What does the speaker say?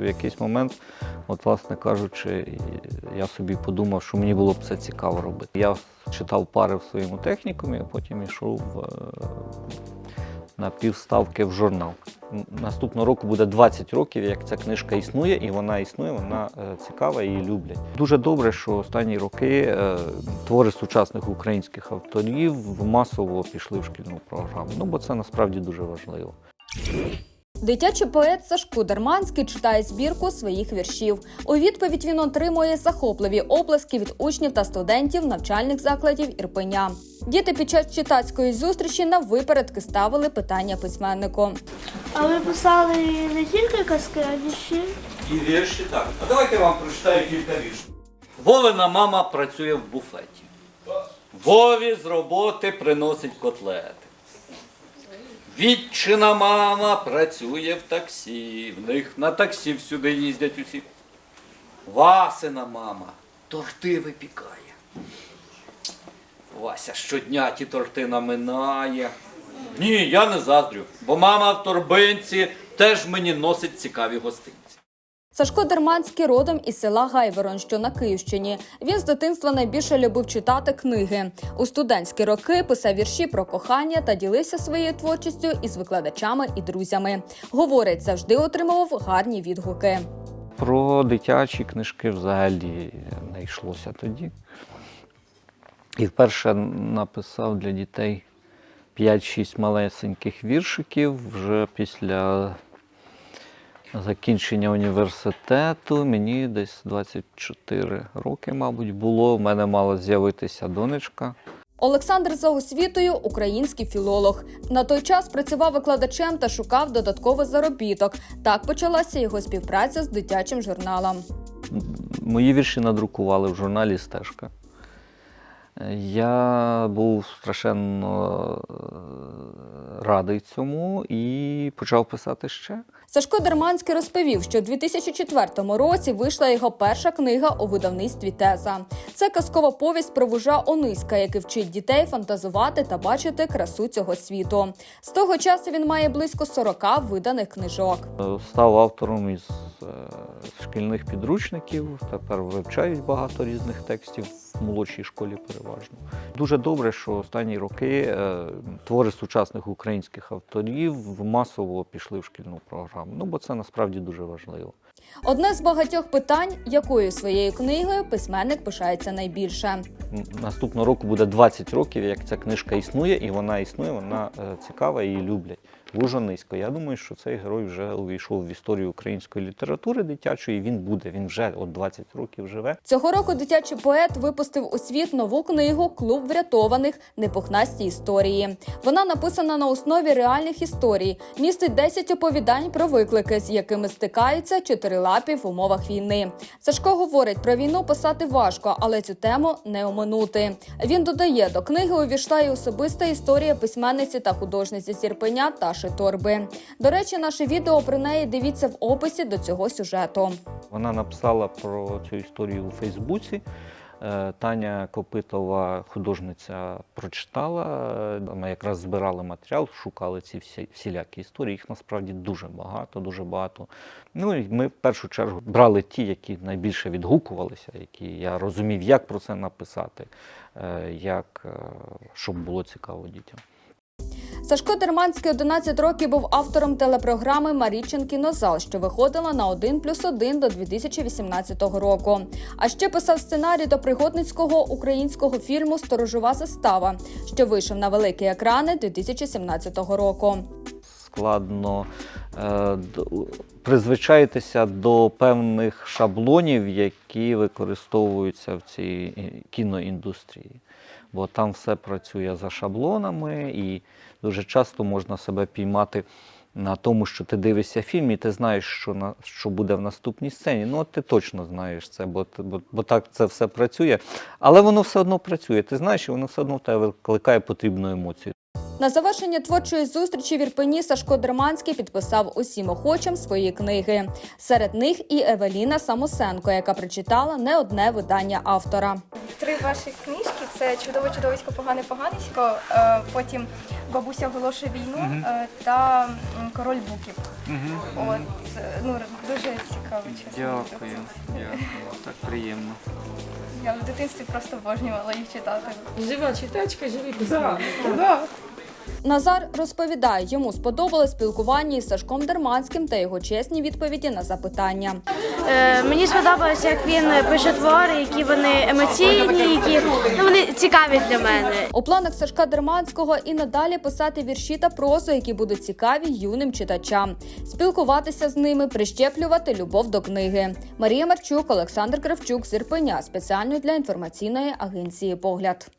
в якийсь момент, от, власне кажучи, я собі подумав, що мені було б це цікаво робити. Я читав пари в своєму технікумі, а потім йшов е, на півставки в журнал. Наступного року буде 20 років, як ця книжка існує, і вона існує, вона е, цікава, її люблять. Дуже добре, що останні роки е, твори сучасних українських авторів масово пішли в шкільну програму. Ну бо це насправді дуже важливо. Дитячий поет Сашко Дерманський читає збірку своїх віршів. У відповідь він отримує захопливі оплески від учнів та студентів навчальних закладів Ірпеня. Діти під час читацької зустрічі на випередки ставили питання письменнику. А ви писали не тільки казки, а вірші? І вірші так. А давайте я вам прочитаю кілька віршів. Вовина мама працює в буфеті. Вові з роботи приносить котлети. Відчина мама працює в таксі. В них на таксі всюди їздять усі. Васина мама торти випікає. Вася щодня ті торти наминає. Ні, я не заздрю, бо мама в торбинці теж мені носить цікаві гостинці. Сашко Дерманський родом із села Гайворон, що на Київщині. Він з дитинства найбільше любив читати книги. У студентські роки писав вірші про кохання та ділився своєю творчістю із викладачами і друзями. Говорить, завжди отримував гарні відгуки. Про дитячі книжки взагалі не йшлося тоді. І вперше написав для дітей 5-6 малесеньких віршиків вже після закінчення університету. Мені десь 24 роки, мабуть, було. У мене мала з'явитися донечка. Олександр за освітою український філолог. На той час працював викладачем та шукав додатковий заробіток. Так почалася його співпраця з дитячим журналом. Мої вірші надрукували в журналі Стежка. Я був страшенно е, радий цьому і почав писати ще. Сашко Дерманський розповів, що у 2004 році вийшла його перша книга у видавництві Теза. Це казкова повість про вужа Ониська, який вчить дітей фантазувати та бачити красу цього світу. З того часу він має близько 40 виданих книжок. Е, Став автором із е, шкільних підручників. Тепер вивчають багато різних текстів в молодшій школі переважно. Дуже добре, що останні роки е, твори сучасних українських авторів масово пішли в шкільну програму. Ну бо це насправді дуже важливо. Одне з багатьох питань, якою своєю книгою письменник пишається найбільше. Наступного року буде 20 років, як ця книжка існує, і вона існує, вона е, цікава, її люблять. Вужа низько. Я думаю, що цей герой вже увійшов в історію української літератури дитячої. Він буде. Він вже от 20 років живе. Цього року дитячий поет випустив у світ нову книгу Клуб врятованих непухнасті історії. Вона написана на основі реальних історій, містить 10 оповідань про виклики, з якими стикаються чотирилапі в умовах війни. Сашко говорить, про війну писати важко, але цю тему не оминути. Він додає, до книги увійшла і особиста історія письменниці та художниці з Ірпеня Таші Торби. До речі, наше відео про неї дивіться в описі до цього сюжету. Вона написала про цю історію у Фейсбуці. Е, Таня Копитова, художниця, прочитала. Е, Ми якраз збирали матеріал, шукали ці всі, всілякі історії. Їх насправді дуже багато, дуже багато. Ну і ми в першу чергу брали ті, які найбільше відгукувалися, які я розумів, як про це написати, е, як, щоб було цікаво дітям. Сашко Дерманський 11 років був автором телепрограми Марічин кінозал, що виходила на 1 плюс 1 до 2018 року. А ще писав сценарій до пригодницького українського фільму Сторожова застава, що вийшов на великі екрани 2017 року. складно е, призвичаїтися до певних шаблонів, які використовуються в цій е, кіноіндустрії. Бо там все працює за шаблонами, і дуже часто можна себе піймати на тому, що ти дивишся фільм, і ти знаєш, що, на, що буде в наступній сцені. Ну, ти точно знаєш це, бо, бо, бо так це все працює. Але воно все одно працює. Ти знаєш, і воно все одно в тебе викликає потрібну емоцію. На завершення творчої зустрічі в Ірпені Сашко Дерманський підписав усім охочим свої книги. Серед них і Евеліна Самосенко, яка прочитала не одне видання автора. Три ваші книжки це чудове чудовисько, погане поганисько, е, потім бабуся оголошує війну е, та король буків. От е, ну дуже цікаво, чесно. Дякую, дякую. Так приємно. Я в дитинстві просто обожнювала їх читати. Жива читачка, живий письменник. Назар розповідає, йому сподобалось спілкування із Сашком Дерманським та його чесні відповіді на запитання. Е, мені сподобалось, як він пише твори, які вони емоційні, які ну, вони цікаві для мене. У планах Сашка Дерманського і надалі писати вірші та прозу, які будуть цікаві юним читачам, спілкуватися з ними, прищеплювати любов до книги. Марія Марчук, Олександр Кравчук з Ірпеня спеціально для інформаційної агенції Погляд.